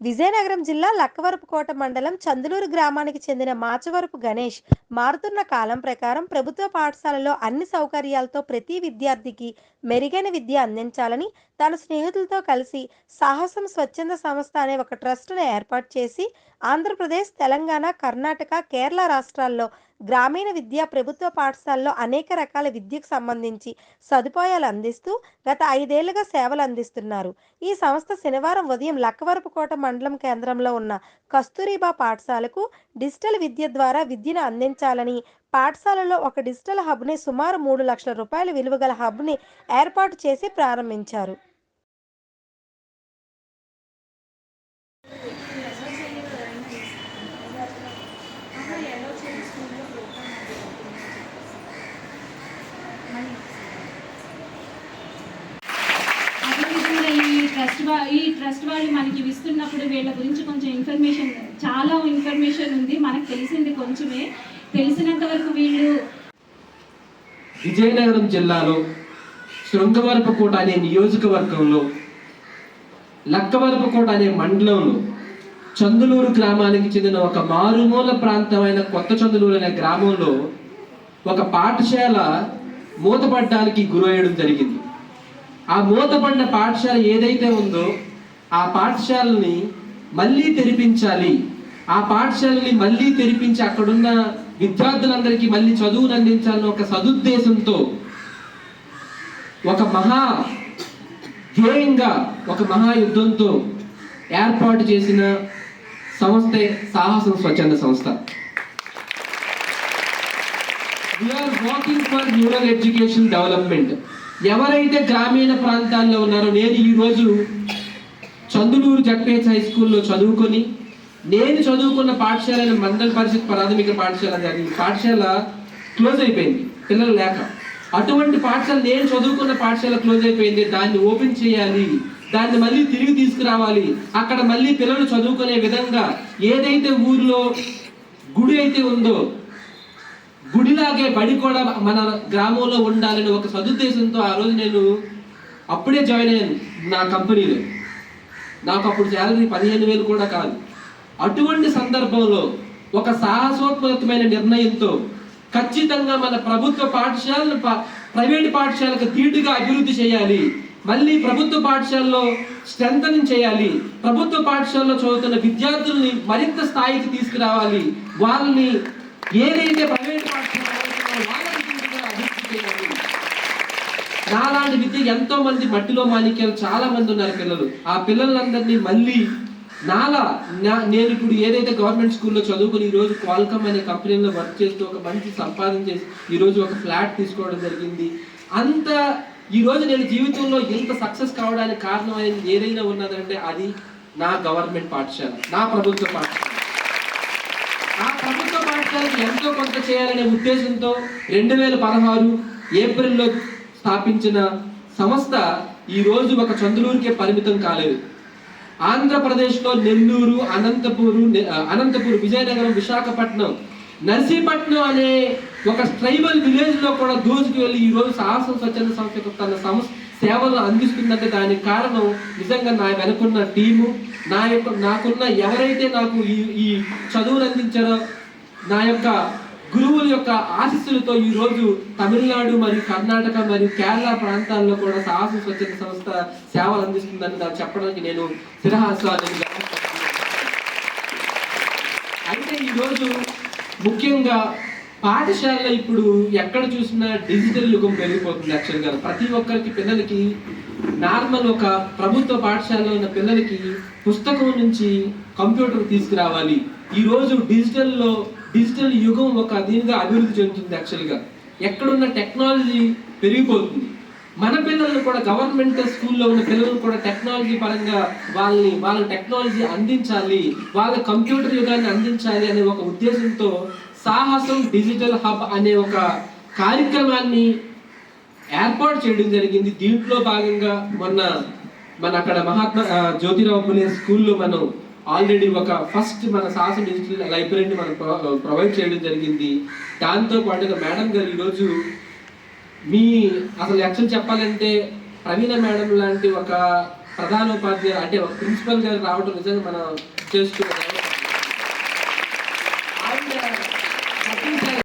విజయనగరం జిల్లా లక్కవరపుకోట మండలం చందులూరు గ్రామానికి చెందిన మాచవరపు గణేష్ మారుతున్న కాలం ప్రకారం ప్రభుత్వ పాఠశాలలో అన్ని సౌకర్యాలతో ప్రతి విద్యార్థికి మెరుగైన విద్య అందించాలని తన స్నేహితులతో కలిసి సాహసం స్వచ్ఛంద సంస్థ అనే ఒక ట్రస్టును ఏర్పాటు చేసి ఆంధ్రప్రదేశ్ తెలంగాణ కర్ణాటక కేరళ రాష్ట్రాల్లో గ్రామీణ విద్య ప్రభుత్వ పాఠశాలలో అనేక రకాల విద్యకు సంబంధించి సదుపాయాలు అందిస్తూ గత ఐదేళ్ళుగా సేవలు అందిస్తున్నారు. ఈ సంస్థ శనివారం ఉదయం లక్కవరపుకోట మండలం కేంద్రంలో ఉన్న కస్తూరిబా పాఠశాలకు డిజిటల్ విద్య ద్వారా విద్యను అందించాలని పాఠశాలలో ఒక డిజిటల్ హబ్ని సుమారు మూడు లక్షల రూపాయల విలువ గల హబ్ని ఏర్పాటు చేసి ప్రారంభించారు అదేవిధంగా ఈ ట్రస్ట్ వా ఈ ట్రస్ట్ వాళ్ళు మనకి ఇస్తున్నప్పుడు వీళ్ళ గురించి కొంచెం ఇన్ఫర్మేషన్ చాలా ఇన్ఫర్మేషన్ ఉంది మనకు తెలిసింది కొంచెమే. తెలిసినంత వరకు వీళ్ళు విజయనగరం జిల్లాలో శృంగవరపుకోట అనే నియోజకవర్గంలో లక్కవరపుకోట అనే మండలంలో చందులూరు గ్రామానికి చెందిన ఒక మారుమూల ప్రాంతమైన కొత్త చందులూరు అనే గ్రామంలో ఒక పాఠశాల మూతపడడానికి గురయ్యడం జరిగింది. ఆ మూతపడిన పాఠశాల ఏదైతే ఉందో ఆ పాఠశాలని మళ్ళీ తెరిపించాలి. ఆ పాఠశాలని మళ్ళీ తెరిపించి అక్కడున్న విద్యార్థులందరికీ మళ్ళీ చదువును అందించాలని ఒక సదుద్దేశంతో ఒక మహా ధ్యేయంగా ఒక మహాయుద్ధంతో ఏర్పాటు చేసిన సంస్థే సాహసం స్వచ్ఛంద సంస్థ. We are walking for rural education development ఎవరైతే గ్రామీణ ప్రాంతాల్లో ఉన్నారో నేను ఈరోజు చందులూరు జడ్పేచ్ హై స్కూల్లో చదువుకొని నేను చదువుకున్న పాఠశాల మండల పరిషత్ ప్రాథమిక పాఠశాల కానీ పాఠశాల క్లోజ్ అయిపోయింది పిల్లలు లేక. అటువంటి పాఠశాల నేను చదువుకున్న పాఠశాల క్లోజ్ అయిపోయింది. దాన్ని ఓపెన్ చేయాలి దాన్ని మళ్ళీ తిరిగి తీసుకురావాలి. అక్కడ మళ్ళీ పిల్లలు చదువుకునే విధంగా ఏదైతే ఊర్లో గుడి అయితే ఉందో అలాగే బడి కూడా మన గ్రామంలో ఉండాలని ఒక సదుద్దేశంతో ఆ రోజు నేను అప్పుడే జాయిన్ అయ్యాను నా కంపెనీలో. నాకు అప్పుడు శాలరీ పదిహేను వేలు కూడా కాదు. అటువంటి సందర్భంలో ఒక సాహసోత్మకమైన నిర్ణయంతో ఖచ్చితంగా మన ప్రభుత్వ పాఠశాలను ప్రైవేట్ పాఠశాలకు ధీటుగా అభివృద్ధి చేయాలి. మళ్ళీ ప్రభుత్వ పాఠశాలలో స్ట్రెంథనింగ్ చేయాలి. ప్రభుత్వ పాఠశాలలో చదువుతున్న విద్యార్థుల్ని మరింత స్థాయికి తీసుకురావాలి. వాళ్ళని ఏదైతే ప్రైవేట్ పాఠశాలలో చదువుతున్నారో వాళ్ళని ధీటుగా అభివృద్ధి చేయాలి నాలాంటి విద్య ఎంతో మంది మట్టిలో మాణిక్యాలు చాలా మంది ఉన్నారు పిల్లలు. ఆ పిల్లలందరినీ మళ్ళీ నాలా నా- నేను ఇప్పుడు ఏదైతే గవర్నమెంట్ స్కూల్లో చదువుకుని ఈరోజు క్వాల్కమ్ అనే కంపెనీలో వర్క్ చేస్తూ ఒక మంచి సంపాదన చేసి ఈరోజు ఒక ఫ్లాట్ తీసుకోవడం జరిగింది. అంత ఈరోజు నేను జీవితంలో ఎంత సక్సెస్ కావడానికి కారణమైనది ఏదైనా ఉన్నదంటే అది నా గవర్నమెంట్ పాఠశాల నా ప్రభుత్వ పాఠశాల. ఆ ప్రభుత్వ పాఠశాలకు ఎంతో కొంత చేయాలనే ఉద్దేశంతో రెండు వేల పదహారు ఏప్రిల్లో స్థాపించిన సంస్థ ఈ రోజు ఒక చంద్రూరికే పరిమితం కాలేదు. ఆంధ్రప్రదేశ్లో నెల్లూరు అనంతపూరు అనంతపూర్ విజయనగరం విశాఖపట్నం నర్సీపట్నం అనే ఒక ట్రైబల్ విలేజ్లో కూడా దూసుకు వెళ్ళి ఈ రోజు సాహసం స్వచ్ఛంద సంస్థ తన సంస్థ సేవలు అందిస్తుందంటే దానికి కారణం నిజంగా నా వెనుకున్న టీము నా యొక్క నాకున్న ఎవరైతే నాకు ఈ ఈ చదువులు అందించారో నా యొక్క గురువుల యొక్క ఆశీస్సులతో ఈ రోజు తమిళనాడు మరియు కర్ణాటక మరియు కేరళ ప్రాంతాల్లో కూడా సాహస స్వచ్ఛత సంస్థ సేవలు అందిస్తుందని దాన్ని చెప్పడానికి నేను శిరహాస్వాదని అయితే ఈరోజు ముఖ్యంగా పాఠశాలలో ఇప్పుడు ఎక్కడ చూసినా డిజిటల్ యుగం పెరిగిపోతుంది యాక్చువల్గా ప్రతి ఒక్కరికి పిల్లలకి నార్మల్ ఒక ప్రభుత్వ పాఠశాలలో ఉన్న పిల్లలకి పుస్తకం నుంచి కంప్యూటర్ తీసుకురావాలి. ఈరోజు డిజిటల్లో డిజిటల్ యుగం ఒక దీనిగా అభివృద్ధి చెందుతుంది యాక్చువల్గా ఎక్కడున్న టెక్నాలజీ పెరిగిపోతుంది. మన పిల్లలను కూడా గవర్నమెంట్ స్కూల్లో ఉన్న పిల్లలను కూడా టెక్నాలజీ పరంగా వాళ్ళని వాళ్ళ టెక్నాలజీ అందించాలి వాళ్ళ కంప్యూటర్ యుగాన్ని అందించాలి అనే ఒక ఉద్దేశంతో సాహసం డిజిటల్ హబ్ అనే ఒక కార్యక్రమాన్ని ఏర్పాటు చేయడం జరిగింది. దీంట్లో భాగంగా మొన్న మన అక్కడ మహాత్మా జ్యోతిరావు పులే స్కూల్లో మనం ఆల్రెడీ ఒక ఫస్ట్ మన సాహస డిజిటల్ లైబ్రరీని మనం ప్రొ- ప్రొవైడ్ చేయడం జరిగింది. దాంతో పాటుగా మేడం గారు ఈరోజు మీ అసలు యాక్చువల్ చెప్పాలంటే ప్రవీణ మేడం లాంటి ఒక ప్రధానోపాధ్యాయులు అంటే ఒక ప్రిన్సిపల్ గారు రావడం నిజంగా మనం చేస్తూ